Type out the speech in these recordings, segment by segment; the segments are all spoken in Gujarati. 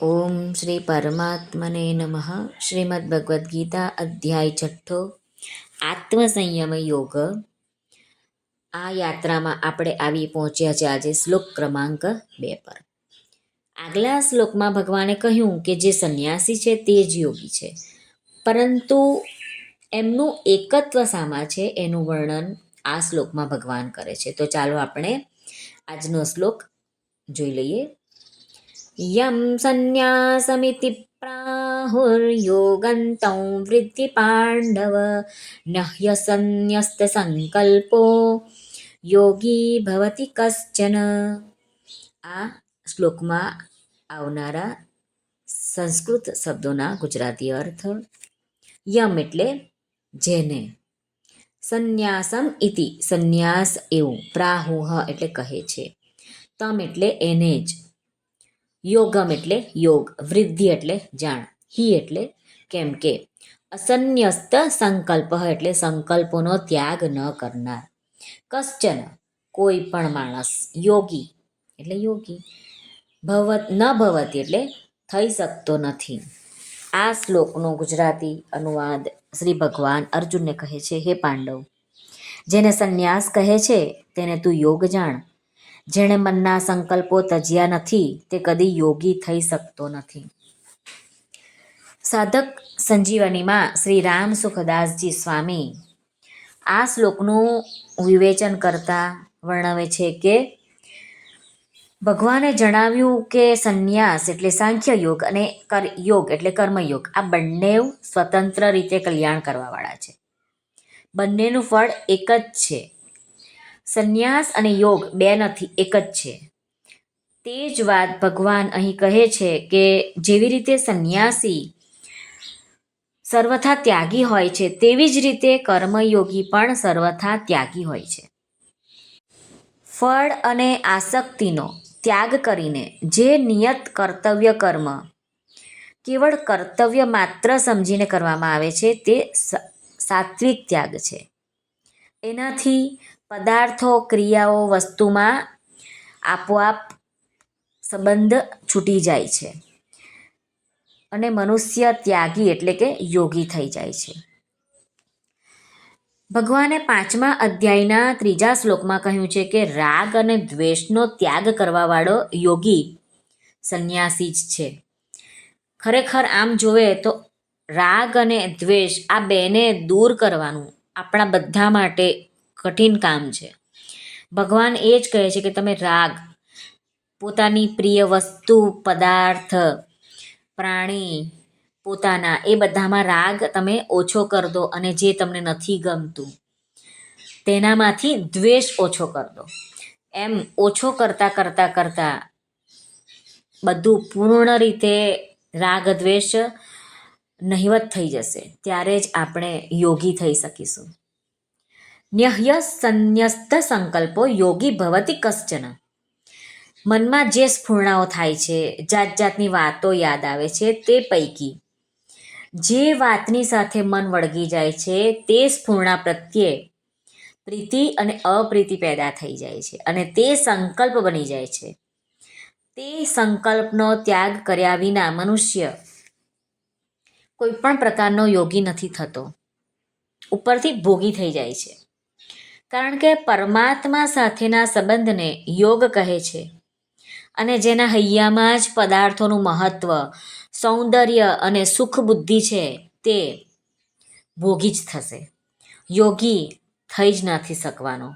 ઓમ શ્રી પરમાત્મને નમઃ શ્રીમદ ભગવદ્ ગીતા અધ્યાય છઠ્ઠો આત્મસંયમ યોગ આ યાત્રામાં આપણે આવી પહોંચ્યા છે આજે શ્લોક ક્રમાંક બે પર। આગલા શ્લોકમાં ભગવાને કહ્યું કે જે સંન્યાસી છે તે જ યોગી છે। પરંતુ એમનું એકત્વ સામા છે એનું વર્ણન આ શ્લોકમાં ભગવાન કરે છે। તો ચાલો આપણે આજનો શ્લોક જોઈ લઈએ। યમ સંન્યાસમિતિ પ્રાહુર્યોગન્तं वृद्धि પાંડવ न સંકલ્પો યોગી ભવતી કશ્ચન આ શ્લોકમાં આવનારા સંસ્કૃત શબ્દોના ગુજરાતી અર્થ યમ એટલે જેને સંન્યાસમ ઇતિ સંન્યાસ એવું પ્રાહુહ એટલે કહે છે તમ એટલે એને જ યોગમ એટલે યોગ, વૃદ્ધિ એટલે જાણ, હિ એટલે કેમ કે. અસન્યસ્ત સંકલ્પ એટલે સંકલ્પોનો ત્યાગ ન કરનાર. કશ્ચન, કોઈ પણ માણસ, યોગી એટલે યોગી. ભવત, ન ભવતી એટલે થઈ શકતો નથી. આ શ્લોકનો ગુજરાતી અનુવાદ શ્રી ભગવાન અર્જુનને કહે છે, હે પાંડવ, જેને સંન્યાસ કહે છે, તેને તું યોગ જાણ. જેણે મનના સંકલ્પો તજ્યા નથી, તે કદી યોગી થઈ શકતો નથી. સાધક સંજીવનીમાં શ્રી રામ સુખદાસજી સ્વામી આ શ્લોકનું વિવેચન કરતા વર્ણવે છે કે, ભગવાને જણાવ્યું કે સંન્યાસ એટલે સાંખ્ય યોગ અને કર યોગ એટલે કર્મયોગ, આ બંને સ્વતંત્ર રીતે કલ્યાણ કરવાવાળા છે. બંનેનું ફળ એક જ છે. સંન્યાસ અને યોગ બે નથી એક જ છે. તે જ વાત ભગવાન અહીં કહે છે કે જેવી રીતે સંન્યાસી સર્વથા ત્યાગી હોય છે, તેવી જ રીતે કર્મયોગી પણ સર્વથા ત્યાગી હોય છે. ફળ અને આસક્તિનો ત્યાગ કરીને જે નિયત કર્તવ્ય કર્મ કેવળ કર્તવ્ય માત્ર સમજીને કરવામાં આવે છે, તે સાત્વિક ત્યાગ છે. એનાથી પદાર્થો, ક્રિયાઓ, વસ્તુમાં આપોઆપ સંબંધ છૂટી જાય છે અને મનુષ્ય ત્યાગી એટલે કે યોગી થઈ જાય છે. ભગવાને પાંચમા અધ્યાયના ત્રીજા શ્લોકમાં કહ્યું છે કે રાગ અને દ્વેષનો ત્યાગ કરવાવાળો યોગી સંન્યાસી જ છે. ખરેખર આમ જોવે તો રાગ અને દ્વેષ આ બેને દૂર કરવાનું આપણા બધા માટે કઠિન કામ છે. ભગવાન એ જ કહે છે કે તમે રાગ, પોતાની પ્રિય વસ્તુ, પદાર્થ, પ્રાણી, પોતાના, એ બધામાં રાગ તમે ઓછો કરદો અને જે તમને નથી ગમતું, તેનામાંથી દ્વેષ ઓછો કર એમ ઓછો કરતાં કરતાં કરતાં બધું પૂર્ણ રીતે રાગ, દ્વેષ નહિવત થઈ જશે, ત્યારે જ આપણે યોગી થઈ શકીશું. ન્યહ્ય સંન્યસ્ત સંકલ્પો યોગી ભવતી કશ્ચન. મનમાં જે સ્ફૂર્ણાઓ થાય છે જાત જાતની વાતો યાદ આવે છે તે પૈકી. જે વાતની સાથે મન વળગી જાય છે, તે સ્ફૂર્ણા પ્રત્યે પ્રીતિ અને અપ્રીતિ પેદા થઈ જાય છે અને તે સંકલ્પ બની જાય છે. તે સંકલ્પનો ત્યાગ કર્યા વિના મનુષ્ય કોઈ પણ પ્રકારનો યોગી નથી થતો. ઉપરથી ભોગી થઈ જાય છે. કારણ કે પરમાત્મા સાથેના સંબંધને યોગ કહે છે. અને જેના હૈયામાં જ પદાર્થોનું મહત્વ, સૌંદર્ય અને સુખ બુદ્ધિ છે તે ભોગી જ થશે. યોગી થઈ જ નથી શકવાનો.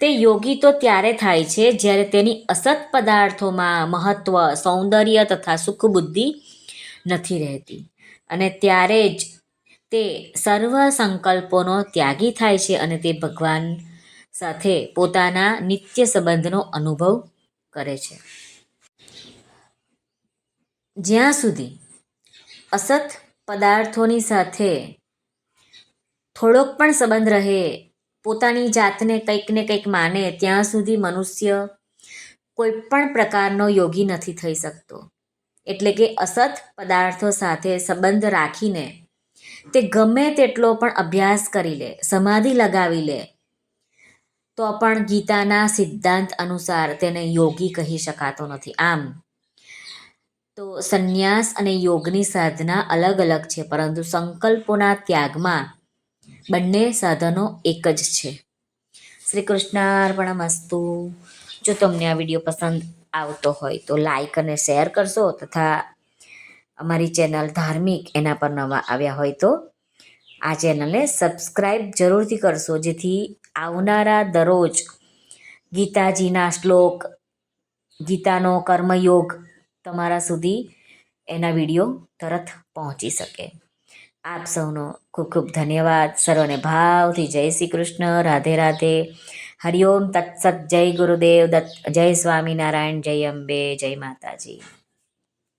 તે યોગી તો ત્યારે થાય છે જ્યારે તેની અસત પદાર્થોમાં મહત્વ, સૌંદર્ય તથા સુખ બુદ્ધિ નથી રહેતી. અને ત્યારે જ તે સર્વ સંકલ્પોનો ત્યાગી થાય છે અને તે ભગવાન સાથે પોતાના નિત્ય સંબંધનો અનુભવ કરે છે. જ્યાં સુધી અસત પદાર્થોની સાથે થોડોક પણ સંબંધ રહે, પોતાની જાતને કંઈક ને કંઈક માને, ત્યાં સુધી મનુષ્ય કોઈ પણ પ્રકારનો યોગી નથી થઈ શકતો. એટલે કે અસત પદાર્થો સાથે સંબંધ રાખીને તે ગમે તેટલો પણ અભ્યાસ કરી લે, સમાધિ લગાવી લે, તો પણ ગીતાના સિદ્ધાંત અનુસાર તેને યોગી કહી શકાતો નથી. આમ તો સંન્યાસ અને યોગની સાધના અલગ અલગ છે, પરંતુ સંકલ્પોના ત્યાગમાં બંને સાધનો એક જ છે. શ્રી કૃષ્ણાર્પણમસ્તુ. જો તમને આ વીડિયો પસંદ આવતો હોય તો લાઈક અને શેર કરશો તથા અમારી ચેનલ ધાર્મિક એના પર નવા આવ્યા હોય તો આ ચેનલને સબસ્ક્રાઈબ જરૂરથી કરશો. જેથી આવનારા દરરોજ ગીતાજીના શ્લોક, ગીતાનો કર્મયોગ તમારા સુધી એના વીડિયો તરત પહોંચી શકે. આપ સૌનો ખૂબ ખૂબ ધન્યવાદ. સર્વને ભાવથી જય શ્રી કૃષ્ણ. રાધે રાધે. હરિઓમ તત્સત જય ગુરુદેવ દત્ત જય સ્વામિનારાયણ જય અંબે જય માતાજી